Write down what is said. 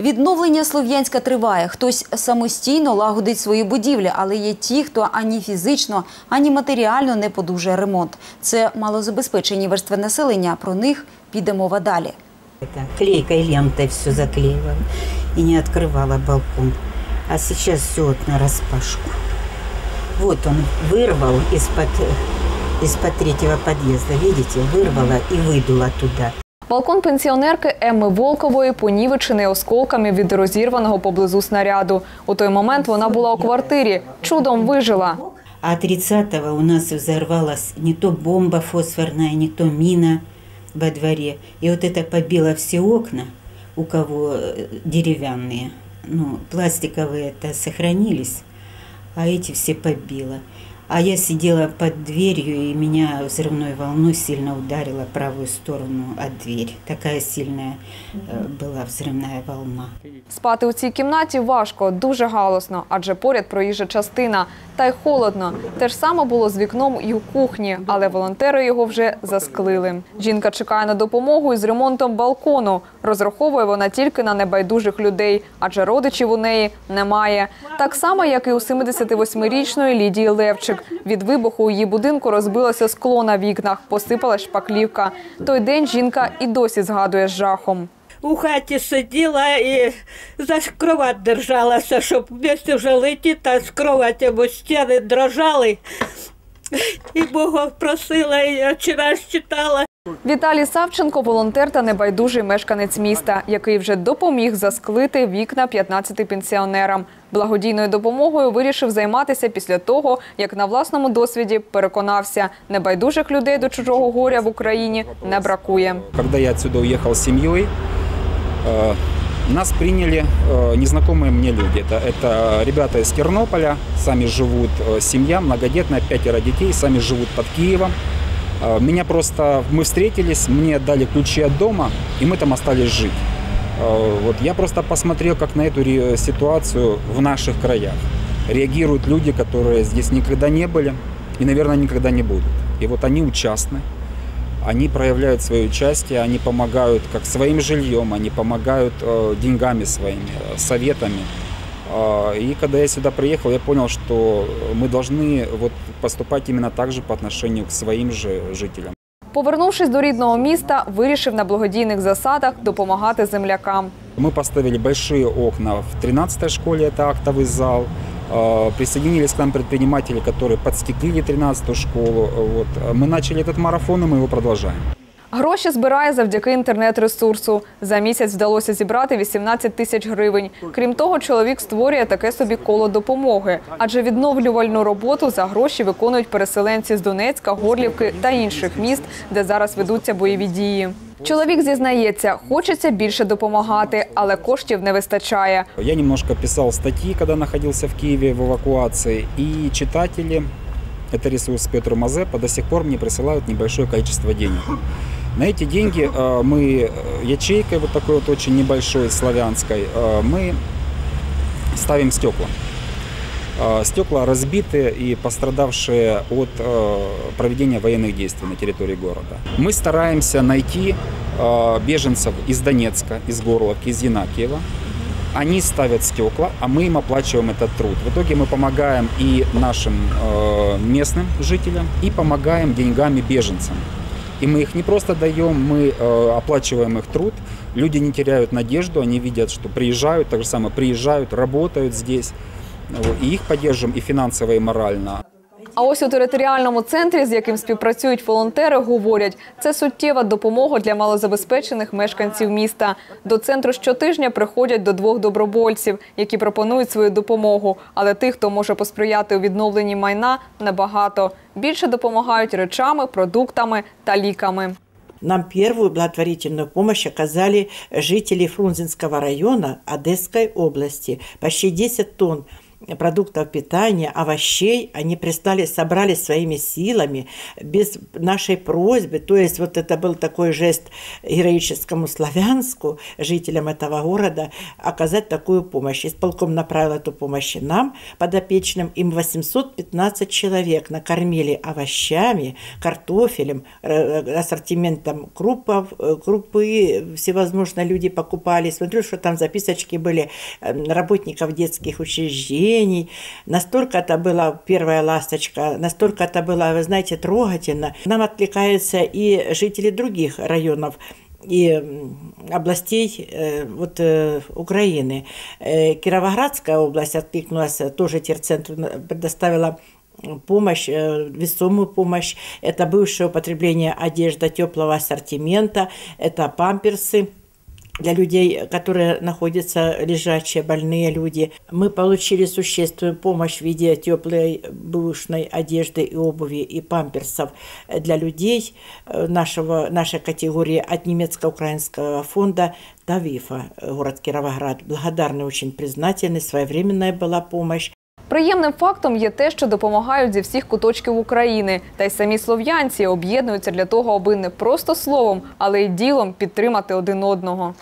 Відновлення Слов'янська триває. Хтось самостійно лагодить свої будівлі, але є ті, хто ані фізично, ані матеріально не подужує ремонт. Це малозабезпечені верстви населення. Про них піде мова далі. Это клейкой лентой все заклеивала и не открывала балкон. А сейчас все вот на распашку. Вот он вырвал из-под из-под третьего подъезда, видите, вырвала и выдула туда. Балкон пенсіонерки Емми Волкової понівечений осколками від розірваного поблизу снаряду. У той момент вона була у квартирі. Чудом вижила. А 30-го у нас взорвалась не то бомба фосфорная, не то мина во дворе. И вот это побило все окна, у кого э, деревянные. Ну, пластиковые-то сохранились, а эти все побило. А я сидела под дверью, и меня взрывной волной сильно ударила правую сторону от дверь. Такая сильная э, была взрывная волна. Спати у цій кімнаті важко, дуже галосно, адже поряд проїжджа частина. Та й холодно. Те ж саме було з вікном і у кухні, але волонтери його вже засклили. Жінка чекає на допомогу із ремонтом балкону. Розраховує вона тільки на небайдужих людей, адже родичів у неї немає. Так само, як і у 78-річної Лідії Левчик. Від вибуху у її будинку розбилося скло на вікнах, посипала шпаклівка. Той день жінка і досі згадує з жахом. у хаті сиділа і за кровать держалася, щоб вместе вже летіти, а з кроваті, бо стіни дрожали. І Бога просила, і вчора читала. Віталій Савченко – волонтер та небайдужий мешканець міста, який вже допоміг засклити вікна 15 пенсіонерам. Благодійною допомогою вирішив займатися після того, як на власному досвіді переконався – небайдужих людей до чужого горя в Україні не бракує. Когда я отсюда уехал с семьей, э, нас приняли э, незнакомые мне люди. Это, это ребята из Тернополя, сами живут, э, семья многодетная, пятеро детей, сами живут под Киевом. Э, Меня просто, мы встретились, мне дали ключи от дома, и мы там остались жить. Э, Вот я просто посмотрел, как на эту ситуацию в наших краях реагируют люди, которые здесь никогда не были и, наверное, никогда не будут. И вот они участны, они проявляют свое участие, они помогают как своим жильем, они помогают э, деньгами своими, э, советами. Э, И когда я сюда приехал, я понял, что мы должны вот поступать именно так же по отношению к своим же жителям. Повернувшись до рідного міста, вирішив на благодійних засадах допомагати землякам. Мы поставили большие окна в 13-й школе, это актовый зал. Э, Присоединились к нам предприниматели, которые подстеклили 13-ю школу. Вот. Мы начали этот марафон, и мы его продолжаем. Гроші збирає завдяки інтернет-ресурсу. За місяць вдалося зібрати 18 тисяч гривень. Крім того, чоловік створює таке собі коло допомоги, адже відновлювальну роботу за гроші виконують переселенці з Донецька, Горлівки та інших міст, де зараз ведуться бойові дії. Чоловік зізнається, хочеться більше допомагати, але коштів не вистачає. Я немножко писал статьи, когда находился в Киеве в эвакуации, и читатели, это ресурс Петр Мазепа, до сих пор мне присылают небольшое количество денег. На эти деньги э, мы э, ячейкой вот такой вот очень небольшой славянской э, мы ставим стекла. Стекла разбиты и пострадавшие от проведения военных действий на территории города. Мы стараемся найти беженцев из Донецка, из Горловки, из Янакиева. Они ставят стекла, а мы им оплачиваем этот труд. В итоге мы помогаем и нашим местным жителям, и помогаем деньгами беженцам. И мы их не просто даем, мы э, оплачиваем их труд. Люди не теряют надежду, они видят, что приезжают, так же самое приезжают, работают здесь. Вот, И их поддерживаем и финансово, и морально. А ось у територіальному центрі, з яким співпрацюють волонтери, говорять, це суттєва допомога для малозабезпечених мешканців міста. До центру щотижня приходять до двох добровольців, які пропонують свою допомогу. Але тих, хто може посприяти у відновленні майна, небагато. Більше допомагають речами, продуктами та ліками. Нам первую благотворительную помощь оказали жители Фрунзенского района Одесской области. Почти 10 тонн продуктов питания, овощей, они пристали, собрали своими силами, без нашей просьбы. То есть вот это был такой жест героическому славянску, жителям этого города, оказать такую помощь. Исполком направил эту помощь нам, подопечным. Им 815 человек накормили овощами, картофелем, э, ассортиментом крупов, э, крупы, всевозможные люди покупали. Смотрю, что там записочки были э, работников детских учреждений. Настолько это была первая ласточка, настолько это было, вы знаете, трогательно. Нам откликаются и жители других районов и областей э, вот, э, Украины. Э, Кировоградская область откликнулась, тоже терцентру на- предоставила помощь, весомую помощь. Это бывшее употребление одежды теплого ассортимента, это памперсы для людей, которые находятся лежачие, больные люди. Мы получили существенную помощь в виде теплой бэушной одежды и обуви и памперсов для людей э, нашего, нашей категории от немецко-украинского фонда Тавифа, э, город Кировоград. Благодарны, очень признательны, своевременная была помощь. Приємним фактом є те, що допомагають зі всіх куточків України, та й самі слов'янці об'єднуються для того, аби не просто словом, але й ділом підтримати один одного.